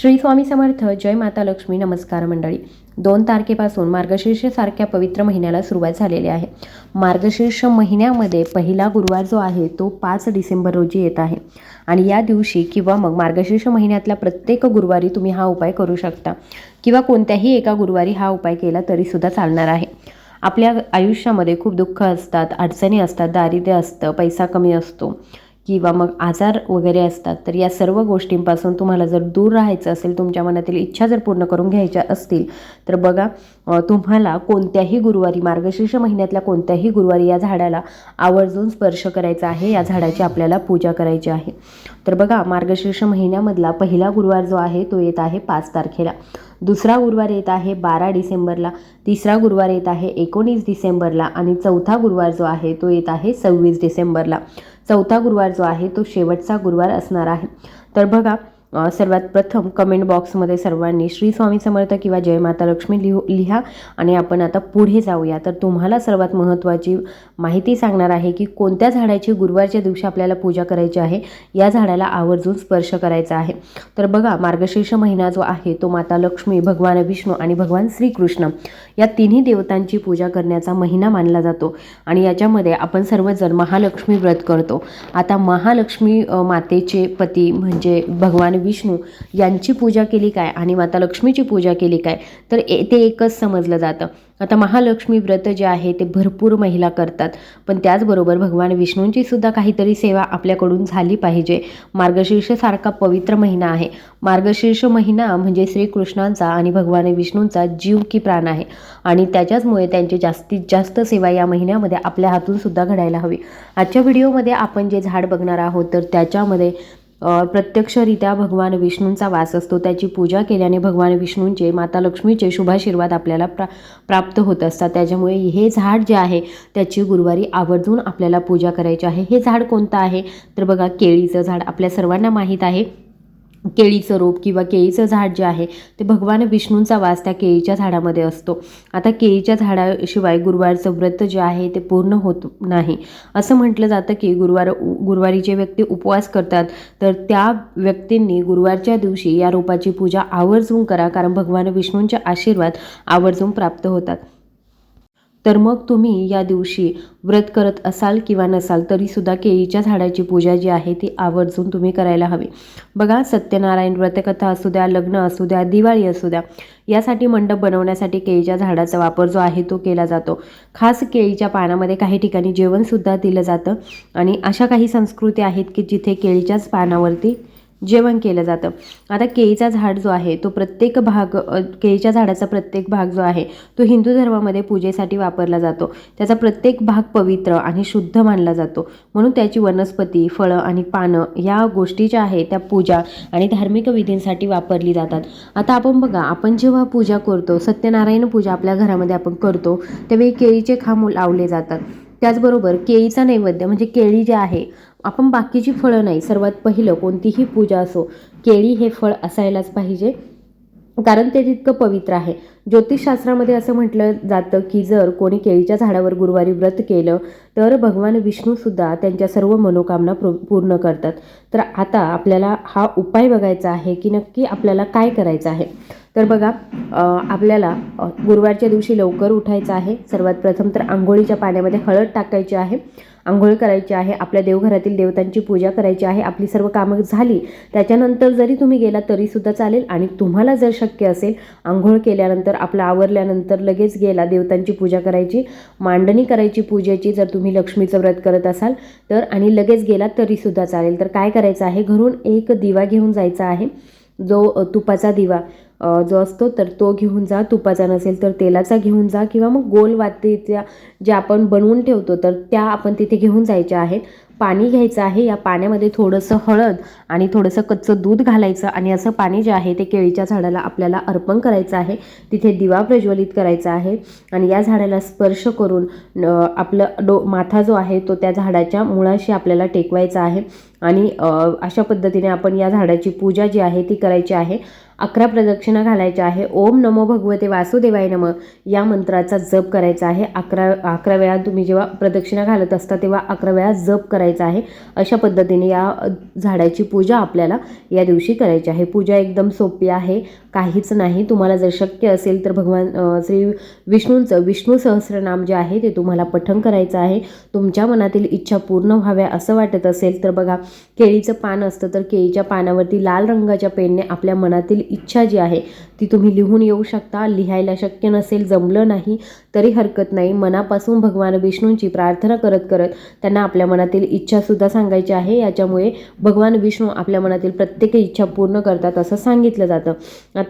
श्री स्वामी समर्थ जय माता लक्ष्मी नमस्कार मंडळी. दोन तारखेपासून मार्गशीर्ष सारख्या पवित्र महिन्याला सुरुवात झालेली आहे. मार्गशीर्ष महिन्यामध्ये पहिला गुरुवार जो आहे तो पाच डिसेंबर रोजी येत आहे. आणि या दिवशी किंवा मग मार्गशीर्ष महिन्यातल्या प्रत्येक गुरुवारी तुम्ही हा उपाय करू शकता. किंवा कोणत्याही एका गुरुवारी हा उपाय केला तरीसुद्धा चालणार आहे. आपल्या आयुष्यामध्ये खूप दुःख असतात अडचणी असतात दारिद्र्य असतं पैसा कमी असतो. किंवा मग आजार वगैरे असतात तर या सर्व गोष्टींपासून तुम्हाला जर दूर राहायचं असेल तुमच्या मनातील इच्छा जर पूर्ण करून घ्यायच्या असतील तर बघा तुम्हाला कोणत्याही गुरुवारी मार्गशीर्ष महिन्यातल्या कोणत्याही गुरुवारी या झाडाला आवर्जून स्पर्श करायचा आहे या झाडाची आपल्याला पूजा करायची आहे. तर बघा मार्गशीर्ष महिन्यामधला पहिला गुरुवार जो आहे तो येत आहे पाच तारखेला. दुसरा गुरुवार येत आहे बारा डिसेंबरला. तिसरा गुरुवार येत आहे एकोणीस डिसेंबरला. आणि चौथा गुरुवार जो आहे तो येत आहे सव्वीस डिसेंबरला. चौथा गुरुवार जो आहे तो शेवटचा गुरुवार असणार आहे. तर बघा सर्वात प्रथम कमेंट बॉक्समध्ये सर्वांनी श्री स्वामी समर्थ किंवा जय माता लक्ष्मी लिहू लिहा आणि आपण आता पुढे जाऊया. तर तुम्हाला सर्वात महत्त्वाची माहिती सांगणार आहे की कोणत्या झाडाची गुरुवारच्या दिवशी आपल्याला पूजा करायची आहे या झाडाला आवर्जून स्पर्श करायचा आहे. तर बघा मार्गशीर्ष महिना जो आहे तो माता लक्ष्मी भगवान विष्णू आणि भगवान श्रीकृष्ण या तिन्ही देवतांची पूजा करण्याचा महिना मानला जातो आणि याच्यामध्ये आपण सर्वजण महालक्ष्मी व्रत करतो. आता महालक्ष्मी मातेचे पती म्हणजे भगवान विष्णू यांची पूजा केली काय आणि माता लक्ष्मीची पूजा केली काय? तर ए- ते एकच समजलं जातं. आता महालक्ष्मी व्रत जे आहे ते भरपूर महिला करतात. पण त्याचबरोबर भगवान विष्णूंची सुद्धा काहीतरी सेवा आपल्याकडून झाली पाहिजे. मार्गशीर्ष सारखा पवित्र महिना आहे. मार्गशीर्ष महिना म्हणजे श्रीकृष्णांचा आणि भगवान विष्णूंचा जीव की प्राण आहे. आणि त्याच्याचमुळे त्यांची जास्तीत जास्त सेवा या महिन्यामध्ये आपल्या हातून सुद्धा घडायला हवी. आजच्या व्हिडिओमध्ये आपण जे झाड बघणार आहोत तर त्याच्यामध्ये प्रत्यक्षरित्या भगवान विष्णूंचा वास असतो. त्याची पूजा केल्याने भगवान विष्णूंचे माता लक्ष्मीचे शुभाशीर्वाद आपल्याला प्रा प्राप्त होत असतात. त्याच्यामुळे हे झाड जे आहे त्याची गुरुवारी आवर्जून आपल्याला पूजा करायची आहे. हे झाड कोणतं आहे? तर बघा केळीचं झाड आपल्या सर्वांना माहीत आहे. केळीचं रोप किंवा केळीचं झाड जे आहे ते भगवान विष्णूंचा वास त्या केळीच्या झाडामध्ये असतो. आता केळीच्या झाडाशिवाय गुरुवारचं व्रत जे आहे ते पूर्ण होत नाही. असं म्हटलं जातं की गुरुवार गुरुवारी जे व्यक्ती उपवास करतात तर त्या व्यक्तींनी गुरुवारच्या दिवशी या रोपाची पूजा आवर्जून करा कारण भगवान विष्णूंचे आशीर्वाद आवर्जून प्राप्त होतात. तर मग तुम्ही या दिवशी व्रत करत असाल किंवा नसाल तरीसुद्धा केळीच्या झाडाची पूजा जी आहे ती आवर्जून तुम्ही करायला हवी. बघा सत्यनारायण व्रतकथा असू द्या लग्न असू द्या दिवाळी असू द्या यासाठी मंडप बनवण्यासाठी केळीच्या झाडाचा वापर जो आहे तो केला जातो. खास केळीच्या पानामध्ये काही ठिकाणी जेवणसुद्धा दिलं जातं. आणि अशा काही संस्कृती आहेत की जिथे केळीच्याच पानावरती जेवण केलं जातं. आता केळीचा झाड जो आहे तो प्रत्येक भाग केळीच्या झाडाचा प्रत्येक भाग जो आहे तो हिंदू धर्मामध्ये पूजेसाठी वापरला जातो. त्याचा प्रत्येक भाग पवित्र आणि शुद्ध मानला जातो. म्हणून त्याची वनस्पती फळं आणि पानं या गोष्टी ज्या आहेत त्या पूजा आणि धार्मिक विधींसाठी वापरली जातात. आता आपण बघा आपण जेव्हा पूजा करतो सत्यनारायण पूजा आपल्या घरामध्ये आपण करतो त्यावेळी केळीचे खांब लावले जातात. त्याचबरोबर केळीचा नैवेद्य म्हणजे केळी जे आहे आपण बाकीची फळं नाही. सर्वात पहिलं कोणतीही पूजा असो केळी हे फळ असायलाच पाहिजे. कारण ते तितकं पवित्र आहे. ज्योतिषशास्त्रामध्ये असं म्हटलं जातं की जर कोणी केळीच्या झाडावर गुरुवारी व्रत केलं तर भगवान विष्णूसुद्धा त्यांच्या सर्व मनोकामना पूर्ण करतात. तर आता आपल्याला हा उपाय बघायचा आहे की नक्की आपल्याला काय करायचं आहे? तर बघा आपल्याला गुरुवारच्या दिवशी लवकर उठायचं आहे. सर्वात प्रथम तर आंघोळीच्या पाण्यामध्ये हळद टाकायची आहे. आंघोळ करायची आहे. आपल्या देवघरातील देवतांची पूजा करायची आहे. आपली सर्व कामं झाली. त्याच्यानंतर जरी तुम्ही गेला तरीसुद्धा चालेल. आणि तुम्हाला जर शक्य असेल आंघोळ केल्यानंतर आपलं आवरल्यानंतर लगेच गेला देवतांची पूजा करायची मांडणी करायची पूजेची जर तुम्ही लक्ष्मीचं व्रत करत असाल तर आणि लगेच गेला तरीसुद्धा चालेल. तर काय करायचं आहे? घरून एक दिवा घेऊन जायचा आहे. जो तुपाचा दिवा. जो असतो तर तो घेऊन जा. तुपाचा नसेल तर तेलाचा घेऊन जा. किंवा मग गोल वातीच्या ज्या आपण बनवून ठेवतो तर त्या आपण तिथे घेऊन जायच्या आहेत. पाणी घ्यायचं आहे या पाण्यामध्ये थोडंसं हळद आणि थोडंसं कच्चं दूध घालायचं आणि असं पाणी जे आहे ते केळीच्या झाडाला आपल्याला अर्पण करायचं आहे. तिथे दिवा प्रज्वलित करायचा आहे आणि या झाडाला स्पर्श करून आपलं डो माथा जो आहे तो त्या झाडाच्या मुळाशी आपल्याला टेकवायचा आहे. आणि अशा पद्धतीने आपण या झाडाची पूजा जी आहे ती करायची आहे. अकरा प्रदक्षिणा घालायच्या आहे. ओम नमो भगवते वासुदेवाय नम या मंत्राचा जप करायचा आहे. अकरा अकरा वेळा तुम्ही जेव्हा प्रदक्षिणा घालत असता तेव्हा अकरा वेळा जप करायचा आहे. अशा पद्धतीने या झाडाची पूजा आपल्याला या दिवशी करायची आहे. पूजा एकदम सोपी आहे. काहीच नाही. तुम्हाला जर शक्य असेल तर भगवान श्री विष्णूंचं विष्णू सहस्रनाम जे आहे ते तुम्हाला पठण करायचं आहे. तुमच्या मनातील इच्छा पूर्ण व्हाव्या असं वाटत असेल तर बघा केळीचं पान असतं तर केळीच्या पानावरती लाल रंगाच्या पेनने आपल्या मनातील इच्छा जी आहे ती तुम्ही लिहून येऊ शकता. लिहायला शक्य नसेल जमलं नाही तरी हरकत नाही. मनापासून भगवान विष्णूंची प्रार्थना करत करत त्यांना आपल्या मनातील इच्छासुद्धा सांगायची आहे. याच्यामुळे भगवान विष्णू आपल्या मनातील प्रत्येक इच्छा पूर्ण करतात असं सांगितलं जातं.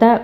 आता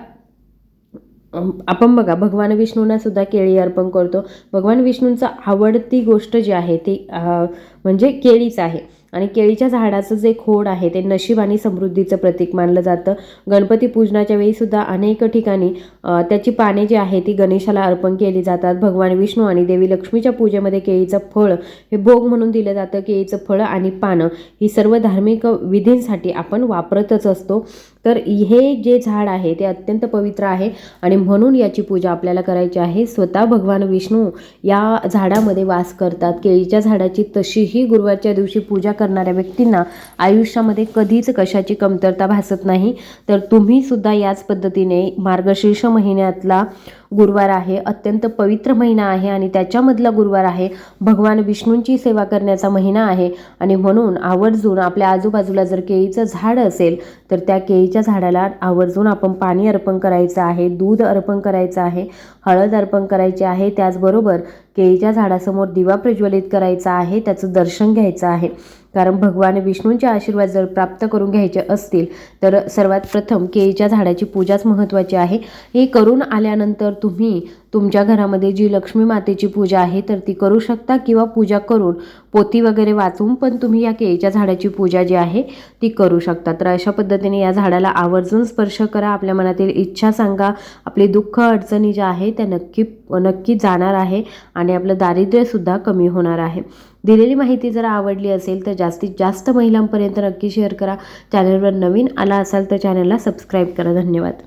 आपण बघा भगवान विष्णूंना सुद्धा केळी अर्पण करतो. भगवान विष्णूंचं आवडती गोष्ट जी आहे ती म्हणजे केळीच आहे. आणि केळीच्या झाडाचं जे खोड आहे ते नशीब आणि समृद्धीचं प्रतीक मानलं जातं. गणपती पूजनाच्या वेळी सुद्धा अनेक ठिकाणी त्याची पाने जी आहे ती गणेशाला अर्पण केली जातात. भगवान विष्णू आणि देवी लक्ष्मीच्या पूजेमध्ये केळीचं फळ हे भोग म्हणून दिलं जातं. केळीचं फळं आणि पानं ही सर्व धार्मिक विधींसाठी आपण वापरतच असतो. तर हे जे झाड आहे ते अत्यंत पवित्र आहे आणि म्हणून याची पूजा आपल्याला करायची आहे. स्वतः भगवान विष्णू या झाडामध्ये वास करतात. केळीच्या झाडाची तशीही गुरुवारच्या दिवशी पूजा करणाऱ्या व्यक्तींना आयुष्यामध्ये कधीच कशाची कमतरता भासत नाही. तर तुम्ही सुद्धा याच पद्धतीने मार्गशीर्ष महिन्यातला गुरुवार आहे. अत्यंत पवित्र महिना आहे आणि त्याच्यामधला गुरुवार आहे. भगवान विष्णूंची सेवा करण्याचा महिना आहे. आणि म्हणून आवर्जून आपल्या आजूबाजूला जर केळीचं झाड असेल तर त्या केळीच्या झाडाला आवर्जून आपण पाणी अर्पण करायचं आहे दूध अर्पण करायचं आहे हळद अर्पण करायची आहे. त्याचबरोबर केळीच्या झाडासमोर दिवा प्रज्वलित करायचा आहे. त्याचं दर्शन घ्यायचं आहे. कारण भगवान विष्णूंचे आशीर्वाद जर प्राप्त करून घ्यायचे असतील तर सर्वात प्रथम केळीच्या झाडाची पूजाच महत्त्वाची आहे. हे करून आल्यानंतर तुम्ही तुमच्या घरामध्ये जी लक्ष्मी मातेची पूजा आहे तर ती करू शकता किंवा पूजा करून पोती वगैरे वाचून पण तुम्ही या केळीच्या झाडाची पूजा जी आहे ती करू शकता. तर अशा पद्धतीने या झाडाला आवर्जून स्पर्श करा आपल्या मनातील इच्छा सांगा आपली दुःख अडचणी ज्या आहे त्या नक्की नक्की जाणार आहे आणि आपलं दारिद्र्यसुद्धा कमी होणार आहे. दिलेली माहिती जर आवडली असेल तर जास्तीत जास्त महिलांपर्यंत नक्की शेअर करा. चॅनलवर नवीन आला असाल तर चॅनलला सबस्क्राईब करा. धन्यवाद.